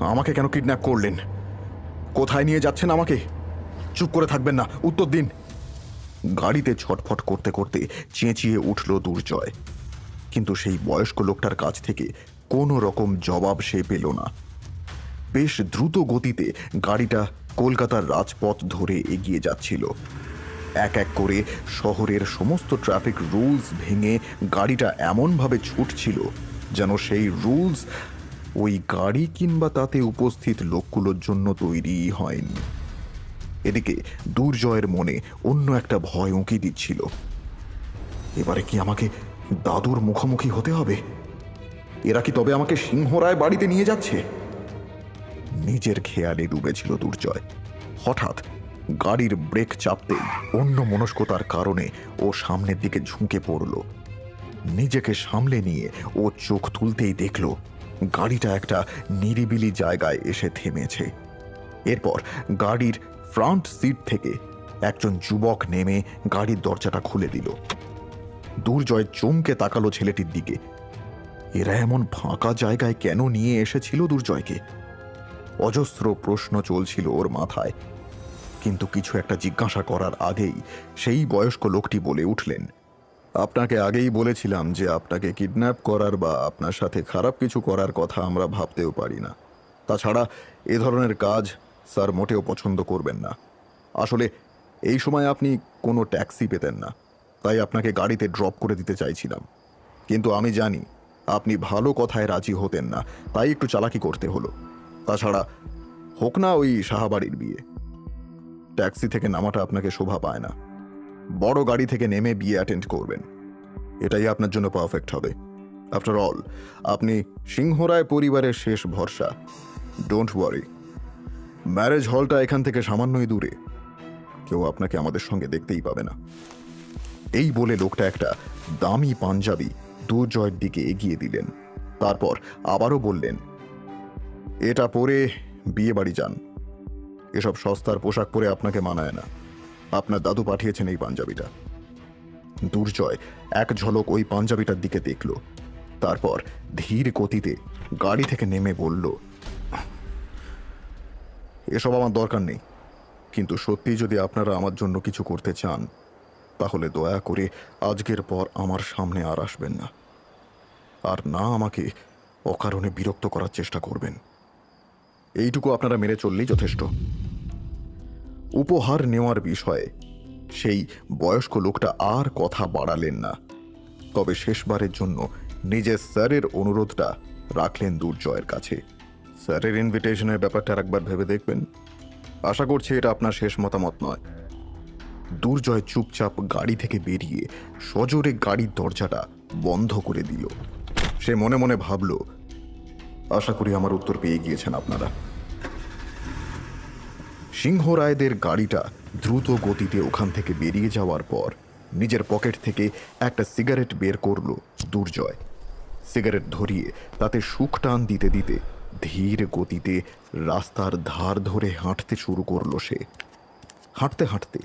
আমাকে কেন কিডন্যাপ করলেন? কোথায় নিয়ে যাচ্ছেন আমাকে? চুপ করে থাকবেন না, উত্তর দিন। গাড়িতে ছটফট করতে করতে চেঁচিয়ে উঠল দুর্জয়। কিন্তু সেই বয়স্ক লোকটার কাছ থেকে কোনো রকম জবাব সে পেল না। বেশ দ্রুত গতিতে গাড়িটা কলকাতার রাজপথ ধরে এগিয়ে যাচ্ছিল। এক এক করে শহরের সমস্ত ট্রাফিক রুলস ভেঙে গাড়িটা এমনভাবে ছুটছিল যেন সেই রুলস ওই গাড়ি কিংবা তাতে উপস্থিত লোকগুলোর জন্য তৈরি হয়নি। এদিকে দুর্জয়ের মনে অন্য একটা ভয় উঁকি দিচ্ছিল। এবারে কি আমাকে দাদুর মুখোমুখি হতে হবে? এরা কি তবে আমাকে সিংহরায় বাড়িতে নিয়ে যাচ্ছে? নিজের খেয়ালে ডুবেছিল দুর্জয়। হঠাৎ গাড়ির ব্রেক চাপতেই অন্য মনস্কতার কারণে ও সামনের দিকে ঝুঁকে পড়ল। নিজেকে সামলে নিয়ে ও চোখ তুলতেই দেখল গাড়িটা একটা নিরিবিলি জায়গায় এসে থেমেছে। এরপর গাড়ির ফ্রন্ট সিট থেকে একজন যুবক নেমে গাড়ির দরজাটা খুলে দিল। দুর্জয় চমকে তাকালো ছেলেটির দিকে। এরা এমন ফাঁকা জায়গায় কেন নিয়ে এসেছিল দুর্জয়কে? অজস্র প্রশ্ন চলছিল ওর মাথায়। কিন্তু কিছু একটা জিজ্ঞাসা করার আগেই সেই বয়স্ক লোকটি বলে উঠলেন আপনাকে আগেই বলেছিলাম যে আপনাকে কিডন্যাপ করার বা আপনার সাথে খারাপ কিছু করার কথা আমরা ভাবতেও পারি না। তাছাড়া এ ধরনের কাজ স্যার মোটেও পছন্দ করবেন না। আসলে এই সময় আপনি কোনো ট্যাক্সি পেতেন না, তাই আপনাকে গাড়িতে ড্রপ করে দিতে চাইছিলাম। কিন্তু আমি জানি আপনি ভালো কথায় রাজি হতেন না, তাই একটু চালাকি করতে হলো। তাছাড়া হোক না ওই সাহাবাড়ির বিয়ে। ট্যাক্সি থেকে নামাটা আপনাকে শোভা পায় না। বড় গাড়ি থেকে নেমে বিয়ে অ্যাটেন্ড করবেন। এটাই আপনার জন্য পারফেক্ট হবে। আফটার অল আপনি সিংহরায় পরিবারের শেষ ভরসা। ডোন্ট ওয়ারি ম্যারেজ হলটা এখান থেকে সামান্যই দূরে। কেউ আপনাকে আমাদের সঙ্গে দেখতেই পাবে না। এই বলে লোকটা একটা দামি পাঞ্জাবি দুর্জয়ের দিকে এগিয়ে দিলেন। তারপর আবারও বললেন, এটা পরে বিয়ে বাড়ি যান। এসব সস্তার পোশাক পরে আপনাকে মানায় না। আপনার দাদু পাঠিয়েছেন এই পাঞ্জাবিটা। দুর্জয় এক ঝলক ওই পাঞ্জাবিটার দিকে দেখল। তারপর ধীর গতিতে গাড়ি থেকে নেমে বলল, এসব আমার দরকার নেই। কিন্তু সত্যি যদি আপনারা আমার জন্য কিছু করতে চান, তাহলে দয়া করে আজকের পর আমার সামনে আর আসবেন না। আর না আমাকে অকারণে বিরক্ত করার চেষ্টা করবেন। এইটুকু আপনারা মেরে চললেই যথেষ্ট। উপহার নেওয়ার বিষয়ে। সেই বয়স্ক লোকটা আর কথা বাড়ালেন না। তবে শেষবারের জন্য নিজের স্যারের অনুরোধটা রাখলেন দুর্জয়ের কাছে। স্যারের ইনভিটেশনের ব্যাপারটা একবার ভেবে দেখবেন। আশা করছি এটা আপনার শেষ মতামত নয়। দুর্জয় চুপচাপ গাড়ি থেকে বেরিয়ে সজোরে গাড়ির দরজাটা বন্ধ করে দিল। সে মনে মনে ভাবল, আশা করি আমার উত্তর পেয়ে গিয়েছেন আপনারা। সিংহরায়দের গাড়িটা দ্রুত গতিতে ওখান থেকে বেরিয়ে যাওয়ার পর নিজের পকেট থেকে একটা সিগারেট বের করল দুর্জয়। সিগারেট ধরিয়ে তাতে সুখ টান দিতে দিতে ধীর গতিতে রাস্তার ধার ধরে হাঁটতে শুরু করল সে। হাঁটতে হাঁটতে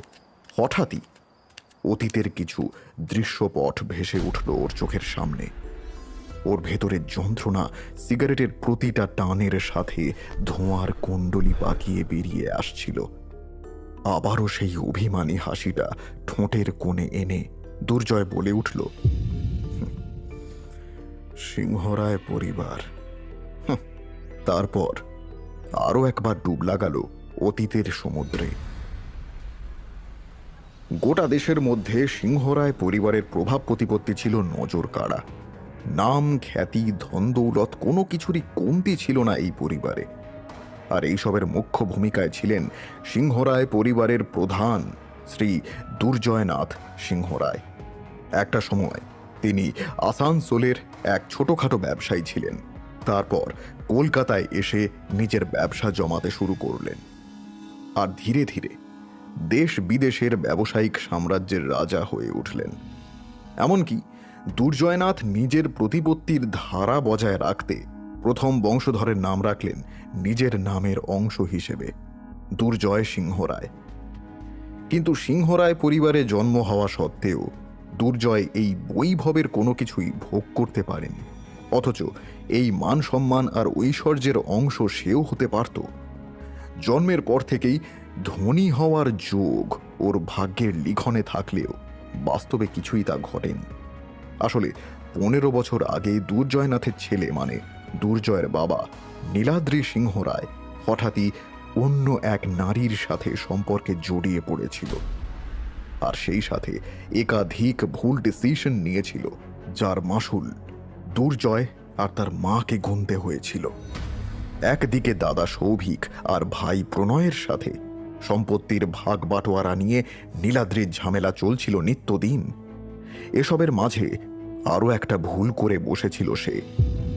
হঠাৎই অতীতের কিছু দৃশ্যপট ভেসে উঠল ওর চোখের সামনে। ওর ভেতরের যন্ত্রণা সিগারেটের প্রতিটা টানের সাথে ধোঁয়ার কুণ্ডলি পাকিয়ে বেরিয়ে আসছিল। আবারও সেই অভিমানী হাসিটা ঠোঁটের কোণে এনে দুর্জয় বলে উঠল, সিংহরায় পরিবার। হুঁ।" তারপর আরও একবার ডুব লাগালো অতীতের সমুদ্রে। গোটা দেশের মধ্যে সিংহরায় পরিবারের প্রভাব প্রতিপত্তি ছিল নজর কাড়া নাম, খ্যাতি, ধন, দৌলত কোনো কিছুরই কমতি ছিল না এই পরিবারে। আর এইসবের মুখ্য ভূমিকায় ছিলেন সিংহরায় পরিবারের প্রধান শ্রী দুর্জয়নাথ সিংহরায়। একটা সময় তিনি আসানসোলের এক ছোটখাটো ব্যবসায়ী ছিলেন। তারপর কলকাতায় এসে নিজের ব্যবসা জমাতে শুরু করলেন। আর ধীরে ধীরে দেশ বিদেশের ব্যবসায়িক সাম্রাজ্যের রাজা হয়ে উঠলেন। এমনকি দুর্জয়নাথ নিজের প্রতিপত্তির ধারা বজায় রাখতে প্রথম বংশধরের নাম রাখলেন নিজের নামের অংশ হিসেবে, দুর্জয় সিংহরায়। কিন্তু সিংহরায় পরিবারে জন্ম হওয়া সত্ত্বেও দুর্জয় এই বৈভবের কোনো কিছুই ভোগ করতে পারেনি। অথচ এই মান সম্মান আর ঐশ্বর্যের অংশ সেও হতে পারত। জন্মের পর থেকেই ধনী হওয়ার যোগ ওর ভাগ্যের লিখনে থাকলেও বাস্তবে কিছুই তা ঘটেনি। আসলে পনেরো বছর আগে দুর্জয়নাথের ছেলে মানে দুর্জয়ের বাবা নীলাদ্রি সিংহ রায় হঠাৎই অন্য এক নারীর সাথে সম্পর্কে জড়িয়ে পড়েছিল আর সেই সাথে একাধিক ভুল ডিসিশন নিয়েছিল, যার মাসুল দুর্জয় আর তার মাকে গুনতে হয়েছিল। একদিকে দাদা সৌভিক আর ভাই প্রণয়ের সাথে সম্পত্তির ভাগ বাটোয়ারা নিয়ে নীলাদ্রির ঝামেলা চলছিল নিত্যদিন। এসবের মাঝে আরও একটা ভুল করে বসেছিল সে।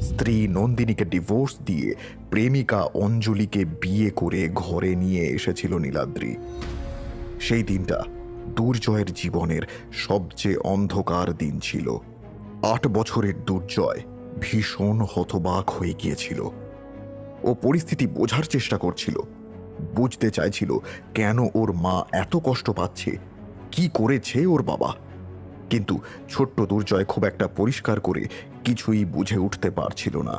স্ত্রী নন্দিনীকে ডিভোর্স দিয়ে প্রেমিকা অঞ্জলিকে বিয়ে করে ঘরে নিয়ে এসেছিল নীলাদ্রি। সেই দিনটা দুর্জয়ের জীবনের সবচেয়ে অন্ধকার দিন ছিল। আট বছরের দুর্জয় ভীষণ হতবাক হয়ে গিয়েছিল। ও পরিস্থিতি বোঝার চেষ্টা করছিল। বুঝতে চাইছিল, কেন ওর মা এত কষ্ট পাচ্ছে? কি করেছে ওর বাবা? কিন্তু ছোট্ট দুর্জয় খুব একটা পরিষ্কার করে কিছুই বুঝে উঠতে পারছিল না।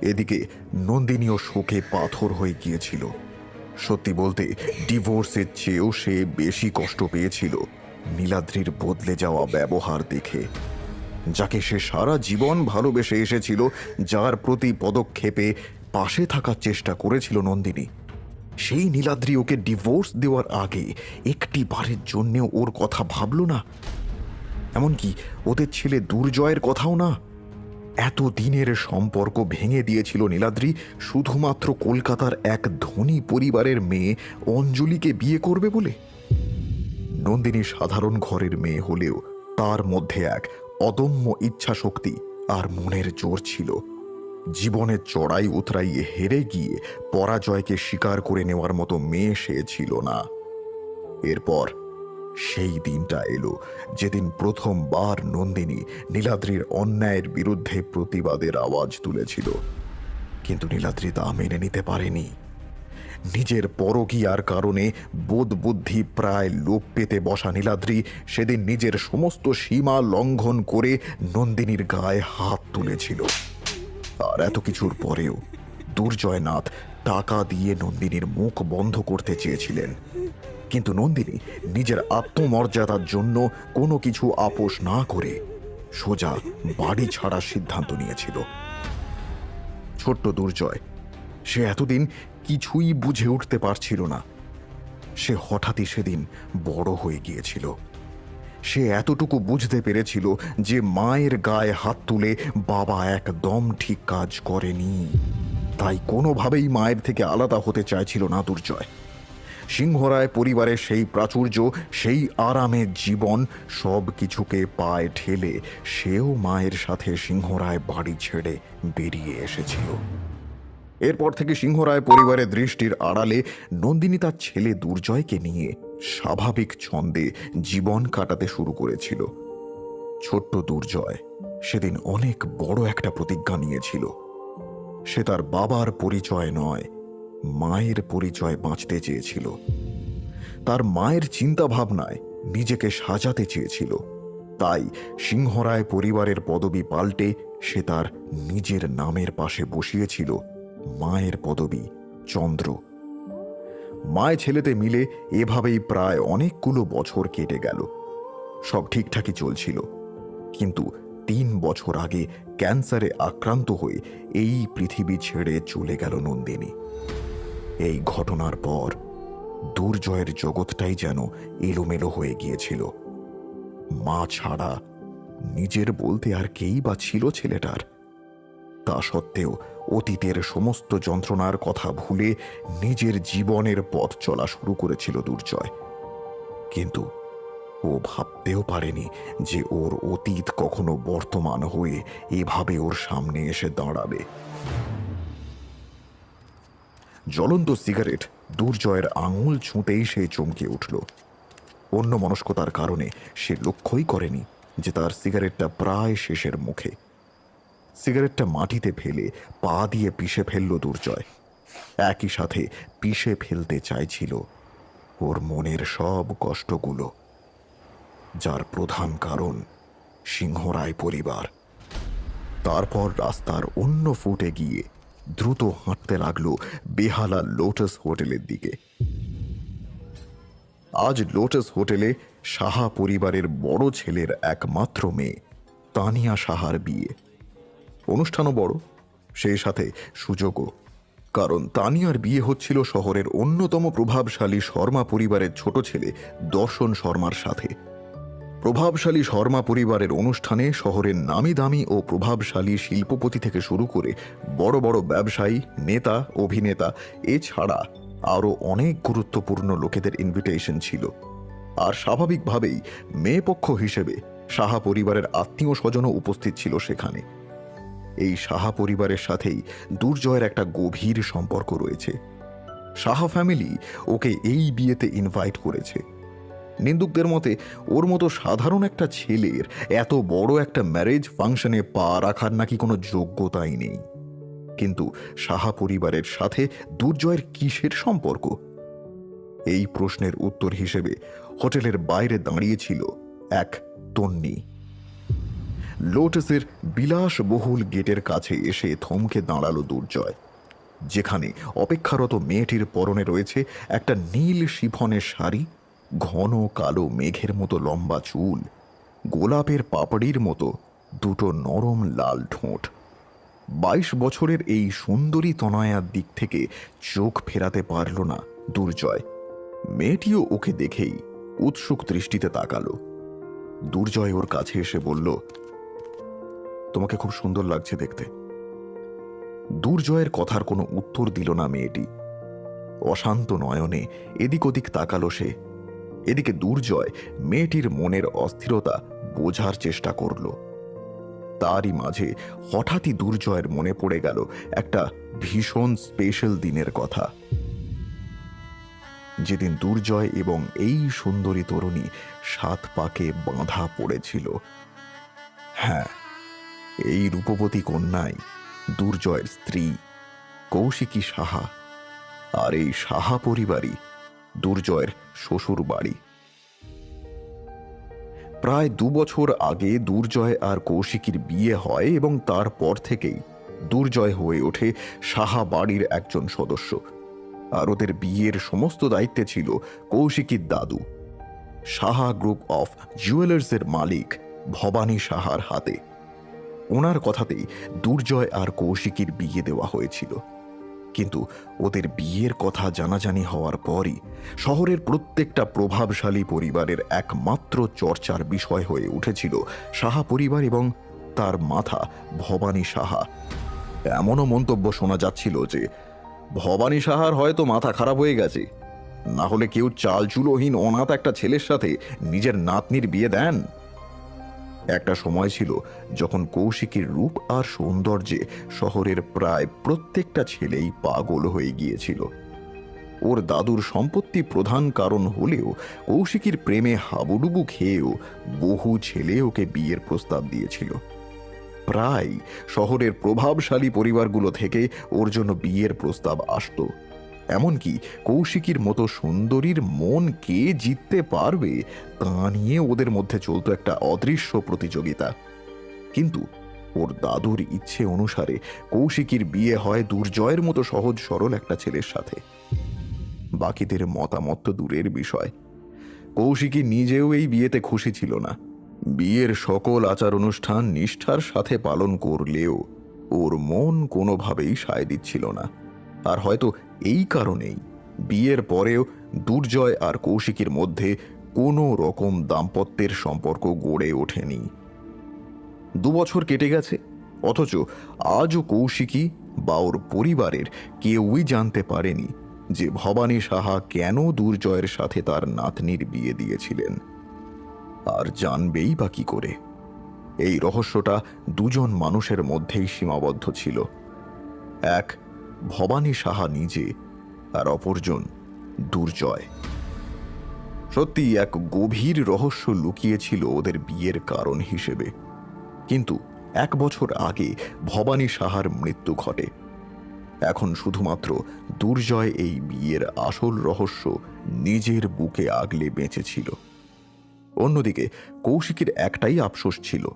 এদিকে নন্দিনীও শোকে পাথর হয়ে গিয়েছিল। সত্যি বলতে ডিভোর্সের চেয়েও সে বেশি কষ্ট পেয়েছিল নীলাদ্রির বদলে যাওয়া ব্যবহার দেখে। যাকে সে সারা জীবন ভালোবেসে এসেছিল, যার প্রতি পদক্ষেপে পাশে থাকার চেষ্টা করেছিল নন্দিনী। সেই নীলাদ্রি ওকে ডিভোর্স দেওয়ার আগে একটি বারের জন্যেও ওর কথা ভাবল না। এমনকি ওদের ছেলে দুর্জয়ের কথাও না। এত দিনের সম্পর্ক ভেঙে দিয়েছিল নীলাদ্রি, শুধুমাত্র কলকাতার এক ধনী পরিবারের মেয়ে অঞ্জলিকে বিয়ে করবে বলে। নন্দিনী সাধারণ ঘরের মেয়ে হলেও তার মধ্যে এক অদম্য ইচ্ছা শক্তি আর মনের জোর ছিল। জীবনের চড়াই উতরাইয়ে হেরে গিয়ে পরাজয়কে স্বীকার করে নেওয়ার মতো মেয়ে সে ছিল না। এরপর সেই দিনটা এলো, যেদিন প্রথমবার নন্দিনী নীলাদ্রির অন্যায়ের বিরুদ্ধে প্রতিবাদের আওয়াজ তুলেছিল। কিন্তু নীলাদ্রি তা মেনে নিতে পারেনি। নিজের পরকীয়ার কারণে বোধ বুদ্ধি প্রায় লোপ পেতে বসা নীলাদ্রি সেদিন নিজের সমস্ত সীমা লঙ্ঘন করে নন্দিনীর গায়ে হাত তুলেছিল। আর এত কিছুর পরেও দুর্জয়নাথ টাকা দিয়ে নন্দিনীর মুখ বন্ধ করতে চেয়েছিলেন। কিন্তু নন্দিনী নিজের আত্মমর্যাদার জন্য কোনো কিছু আপোষ না করে সোজা বাড়ি ছাড়ার সিদ্ধান্ত নিয়েছিল। ছোট্ট দুর্জয়, সে এতদিন কিছুই বুঝে উঠতে পারছিল না। সে হঠাৎই সেদিন বড় হয়ে গিয়েছিল। সে এতটুকু বুঝতে পেরেছিল যে মায়ের গায়ে হাত তুলে বাবা একদম ঠিক কাজ করেনি। তাই কোনোভাবেই মায়ের থেকে আলাদা হতে চাইছিল না দুর্জয়। সিংহরায় পরিবারের সেই প্রাচুর্য, সেই আরামের জীবন সব কিছুকে পায়ে ঠেলে সেও মায়ের সাথে সিংহরায় বাড়ি ছেড়ে বেরিয়ে এসেছিল। এরপর থেকে সিংহরায় পরিবারের দৃষ্টির আড়ালে নন্দিনী তার ছেলে দুর্জয়কে নিয়ে স্বাভাবিক ছন্দে জীবন কাটাতে শুরু করেছিল। ছোট্ট দুর্জয় সেদিন অনেক বড় একটা প্রতিজ্ঞা নিয়েছিল। সে তার বাবার পরিচয় নয় মায়ের পরিচয় বাঁচতে চেয়েছিল। তার মায়ের চিন্তা ভাবনায় নিজেকে সাজাতে চেয়েছিল। তাই সিংহরায় পরিবারের পদবি পাল্টে সে তার নিজের নামের পাশে বসিয়েছিল মায়ের পদবি চন্দ্র। মায় ছেলেতে মিলে এভাবেই প্রায় অনেকগুলো বছর কেটে গেল। সব ঠিকঠাকই চলছিল। কিন্তু তিন বছর আগে ক্যান্সারে আক্রান্ত হয়ে এই পৃথিবী ছেড়ে চলে গেল নন্দিনী। এই ঘটনার পর দুর্জয়ের জগৎটাই যেন এলোমেলো হয়ে গিয়েছিল। মা ছাড়া নিজের বলতে আর কেই বা ছিল ছেলেটার। তা সত্ত্বেও অতীতের সমস্ত যন্ত্রণার কথা ভুলে নিজের জীবনের পথ চলা শুরু করেছিল দুর্জয়। কিন্তু ও ভাবতেও পারেনি যে ওর অতীত কখনো বর্তমান হয়ে এভাবে ওর সামনে এসে দাঁড়াবে। জ্বলন্ত সিগারেট দুর্জয়ের আঙুল ছুঁতেই সে চমকে উঠল। অন্য মনস্কতার কারণে সে লক্ষ্যই করেনি যে তার সিগারেটটা প্রায় শেষের মুখে। সিগারেটটা মাটিতে ফেলে পা দিয়ে পিষে ফেলল দুর্জয়। একই সাথে পিষে ফেলতে চাইছিল ওর মনের সব কষ্টগুলো, যার প্রধান কারণ সিংহরায় পরিবার। তারপর রাস্তার অন্য ফুটে গিয়ে দ্রুত হাঁটতে লাগল বেহালা লোটাস হোটেলের দিকে। আজ লোটাস হোটেলে সাহা পরিবারের বড় ছেলের একমাত্র মেয়ে, তানিয়া সাহার বিয়ে। অনুষ্ঠানও বড়, সেই সাথে সুযোগও। কারণ তানিয়ার বিয়ে হচ্ছিল শহরের অন্যতম প্রভাবশালী শর্মা পরিবারের ছোট ছেলে দর্শন শর্মার সাথে। প্রভাবশালী শর্মা পরিবারের অনুষ্ঠানে শহরের নামি দামি ও প্রভাবশালী শিল্পপতি থেকে শুরু করে বড় বড় ব্যবসায়ী, নেতা, অভিনেতা, এছাড়া আরও অনেক গুরুত্বপূর্ণ লোকেদের ইনভিটেশন ছিল। আর স্বাভাবিকভাবেই মেয়ে পক্ষ হিসেবে সাহা পরিবারের আত্মীয় স্বজনও উপস্থিত ছিল সেখানে। এই সাহা পরিবারের সাথেই দুর্জয়ের একটা গভীর সম্পর্ক রয়েছে। সাহা ফ্যামিলি ওকে এই বিয়েতে ইনভাইট করেছে। নিন্দুকদের মতে, ওর মতো সাধারণ একটা ছেলের এত বড় একটা ম্যারেজ ফাংশনে পা রাখার নাকি কোনো যোগ্যতাই নেই। কিন্তু সাহা পরিবারের সাথে দুর্জয়ের কিসের সম্পর্ক? এই প্রশ্নের উত্তর হিসেবে হোটেলের বাইরে দাঁড়িয়েছিল এক তন্নি। লোটাসের বিলাসবহুল গেটের কাছে এসে থমকে দাঁড়াল দুর্জয়, যেখানে অপেক্ষারত মেয়েটির পরনে রয়েছে একটা নীল শিফনের শাড়ি ঘন কালো মেঘের মতো লম্বা চুল, গোলাপের পাপড়ির মতো দুটো নরম লাল ঠোঁট। বাইশ বছরের এই সুন্দরী তনয়ার দিক থেকে চোখ ফেরাতে পারল না দুর্জয়। মেয়েটিও ওকে দেখেই উৎসুক দৃষ্টিতে তাকালো। দুর্জয় ওর কাছে এসে বলল, তোমাকে খুব সুন্দর লাগছে দেখতে। দুর্জয়ের কথার কোনো উত্তর দিল না মেয়েটি। অশান্ত নয়নে এদিক ওদিক তাকালো সে। এদিকে দুর্জয় মেয়েটির মনের অস্থিরতা বোঝার চেষ্টা করল। তারই মাঝে হঠাৎই দুর্জয়ের মনে পড়ে গেল একটা ভীষণ স্পেশাল দিনের কথা। যেদিন দুর্জয় এবং এই সুন্দরী তরুণী সাত পাকে বাঁধা পড়েছিল। হ্যাঁ এই রূপবতী কন্যাই দুর্জয়ের স্ত্রী কৌশিকী সাহা আর এই সাহা পরিবারই দুর্জয়ের শ্বশুর বাড়ি প্রায় দু বছর আগে দুর্জয় আর কৌশিকীর বিয়ে হয় এবং তারপর থেকেই দুর্জয় হয়ে ওঠে সাহা বাড়ির একজন সদস্য। আর ওদের বিয়ের সমস্ত দায়িত্বে ছিল কৌশিকীর দাদু। সাহা গ্রুপ অফ জুয়েলার্সের মালিক ভবানী সাহার হাতে। ওনার কথাতেই দুর্জয় আর কৌশিকীর বিয়ে দেওয়া হয়েছিল। কিন্তু ওদের বিয়ের কথা জানাজানি হওয়ার পরই শহরের প্রত্যেকটা প্রভাবশালী পরিবারের একমাত্র চর্চার বিষয় হয়ে উঠেছিল সাহা পরিবার এবং তার মাথা ভবানী সাহা। এমনও মন্তব্য শোনা যাচ্ছিল যে, ভবানী সাহার হয়তো মাথা খারাপ হয়ে গেছে। না হলে কেউ চালচুলোহীন অনাথ একটা ছেলের সাথে নিজের নাতনির বিয়ে দেন? একটা সময় ছিল যখন কৌশিকীর রূপ আর সৌন্দর্যে শহরের প্রায় প্রত্যেকটা ছেলেই পাগল হয়ে গিয়েছিল। ওর দাদুর সম্পত্তি প্রধান কারণ হলেও কৌশিকীর প্রেমে হাবুডুবু খেয়েও বহু ছেলে ওকে বিয়ের প্রস্তাব দিয়েছিল। প্রায় শহরের প্রভাবশালী পরিবারগুলো থেকে ওর জন্য বিয়ের প্রস্তাব আসতো। এমনকি কৌশিকীর মতো সুন্দরীর মন কে জিততে পারবে তা নিয়ে ওদের মধ্যে চলতো একটা অদৃশ্য প্রতিযোগিতা। কিন্তু ওর দাদুর ইচ্ছে অনুসারে কৌশিকীর বিয়ে হয় দুর্জয়ের মতো সহজ সরল একটা ছেলের সাথে। বাকিদের মতামত তো দূরের বিষয়। কৌশিকী নিজেও এই বিয়েতে খুশি ছিল না। বিয়ের সকল আচার অনুষ্ঠান নিষ্ঠার সাথে পালন করলেও ওর মন কোনোভাবেই সায় দিচ্ছিল না। আর হয়তো এই কারণেই বিয়ের পরেও দুর্জয় আর কৌশিকীর মধ্যে কোনো রকম দাম্পত্যের সম্পর্ক গড়ে ওঠেনি। দুবছর কেটে গেছে, অথচ আজও কৌশিকী বা ওর পরিবারের কেউই জানতে পারেনি যে ভবানী সাহা কেন দুর্জয়ের সাথে তার নাতনির বিয়ে দিয়েছিলেন। আর জানবেই বা কি করে। এই রহস্যটা দুজন মানুষের মধ্যেই সীমাবদ্ধ ছিল। এক ভবানী সাহা নিজে আর অপরজন দুর্জয়। সত্যি এক গভীর রহস্য লুকিয়েছিল ওদের বিয়ের কারণ হিসেবে। কিন্তু এক বছর আগে ভবানী সাহার মৃত্যু ঘটে। এখন শুধুমাত্র দুর্জয় এই বিয়ের আসল রহস্য নিজের বুকে আগলে বেঁচেছিল। অন্যদিকে কৌশিকের একটাই আফসোস ছিল।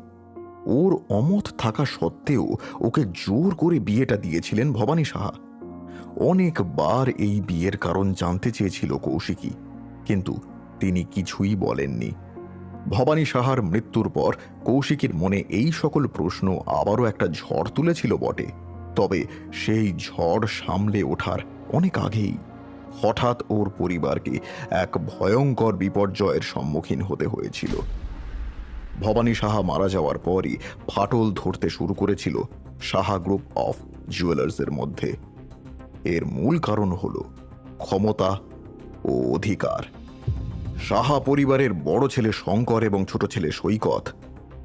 ওর অমত থাকা সত্ত্বেও ওকে জোর করে বিয়েটা দিয়েছিলেন ভবানী সাহা। অনেকবার এই বিয়ের কারণ জানতে চেয়েছিল কৌশিকী, কিন্তু তিনি কিছুই বলেননি। ভবানী সাহার মৃত্যুর পর কৌশিকীর মনে এই সকল প্রশ্ন আবারও একটা ঝড় তুলেছিল বটে, তবে সেই ঝড় সামলে ওঠার অনেক আগেই হঠাৎ ওর পরিবারকে এক ভয়ঙ্কর বিপর্যয়ের সম্মুখীন হতে হয়েছিল। ভবানী সাহা মারা যাওয়ার পরই ফাটল ধরতে শুরু করেছিল সাহা গ্রুপ অফ জুয়েলার্সের মধ্যে। এর মূল কারণ হল ক্ষমতা ও অধিকার। সাহা পরিবারের বড় ছেলে শঙ্কর এবং ছোট ছেলে সৈকত।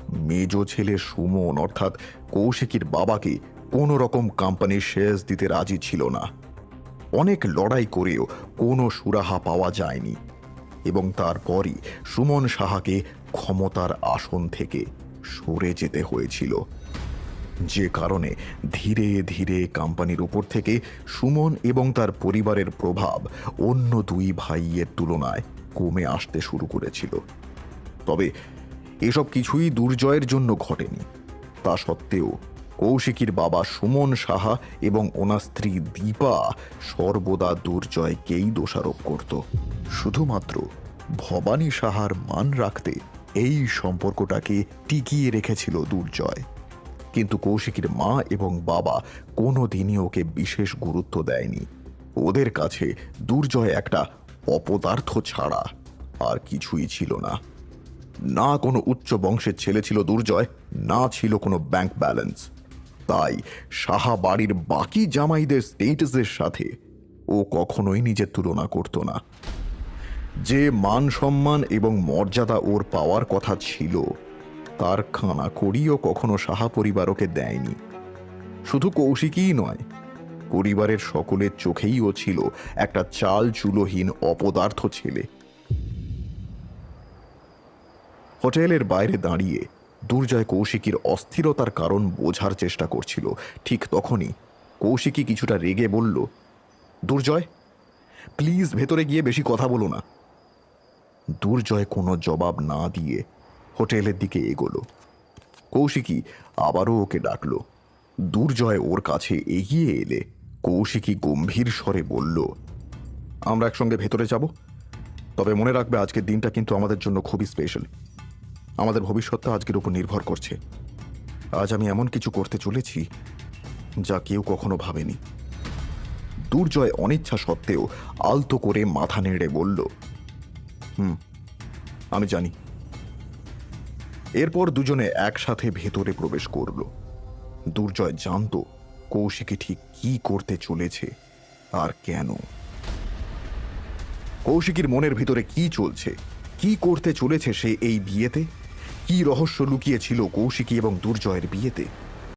মেজ ছেলে সুমন, অর্থাৎ কৌশিকীর বাবাকে কোনো রকম কোম্পানির শেষ দিতে রাজি ছিল না। অনেক লড়াই করেও কোনো সুরাহা পাওয়া যায়নি। এবং তারপরই সুমন সাহাকে ক্ষমতার আসন থেকে সরে যেতে হয়েছিল। যে কারণে ধীরে ধীরে কোম্পানির উপর থেকে সুমন এবং তার পরিবারের প্রভাব অন্য দুই ভাইয়ের তুলনায় কমে আসতে শুরু করেছিল। তবে এসব কিছুই দুর্জয়ের জন্য ঘটেনি। তা সত্ত্বেও কৌশিকীর বাবা সুমন সাহা এবং ওনার স্ত্রী দীপা সর্বদা দুর্জয়কেই দোষারোপ করত। শুধুমাত্র ভবানী সাহার মান রাখতে এই সম্পর্কটাকে টিকিয়ে রেখেছিল দুর্জয়। কিন্তু কৌশিকীর মা এবং বাবা কোনো দিনই ওকে বিশেষ গুরুত্ব দেয়নি। ওদের কাছে দুর্জয় একটা অপদার্থ ছাড়া আর কিছুই ছিল না। না কোনো উচ্চ বংশের ছেলে ছিল দুর্জয়, না ছিল কোনো ব্যাংক ব্যালেন্স। তাই সাহা বাড়ির বাকি জামাইদের স্টেটাসের সাথে ও কখনোই নিজের তুলনা করত না। যে মান সম্মান এবং মর্যাদা ওর পাওয়ার কথা ছিল, তার খানা করিও কখনো সাহা পরিবার ওকে দেয়নি। শুধু কৌশিকই নয়, পরিবারের সকলের চোখেই ও ছিল একটা চাল চুলোহীন অপদার্থ ছেলে। হোটেলের বাইরে দাঁড়িয়ে দুর্জয় কৌশিকীর অস্থিরতার কারণ বোঝার চেষ্টা করছিল। ঠিক তখনই কৌশিকী কিছুটা রেগে বলল, দুর্জয়, প্লিজ ভেতরে গিয়ে বেশি কথা বলো না। দুর্জয় কোনো জবাব না দিয়ে হোটেলের দিকে এগোলো। কৌশিকী আবারও ওকে ডাকলো। দুর্জয় ওর কাছে এগিয়ে এলে কৌশিকী গম্ভীর স্বরে বলল, আমরা একসঙ্গে ভেতরে যাব। তবে মনে রাখবে আজকের দিনটা কিন্তু আমাদের জন্য খুবই স্পেশাল আমাদের ভবিষ্যৎটা আজকের উপর নির্ভর করছে। আজ আমি এমন কিছু করতে চলেছি যা কেউ কখনো ভাবেনি। দুর্জয় অনিচ্ছা সত্ত্বেও আলতো করে মাথা নেড়ে বলল হুম, আমি জানি। এরপর দুজনে একসাথে ভেতরে প্রবেশ করল। দুর্জয় জানত কৌশিকী ঠিক কি করতে চলেছে আর কেন। কৌশিকীর মনের ভিতরে কি চলছে, কি করতে চলেছে সে এই বিয়েতে? কি রহস্য লুকিয়েছিল কৌশিকী এবং দুর্জয়ের বিয়েতে?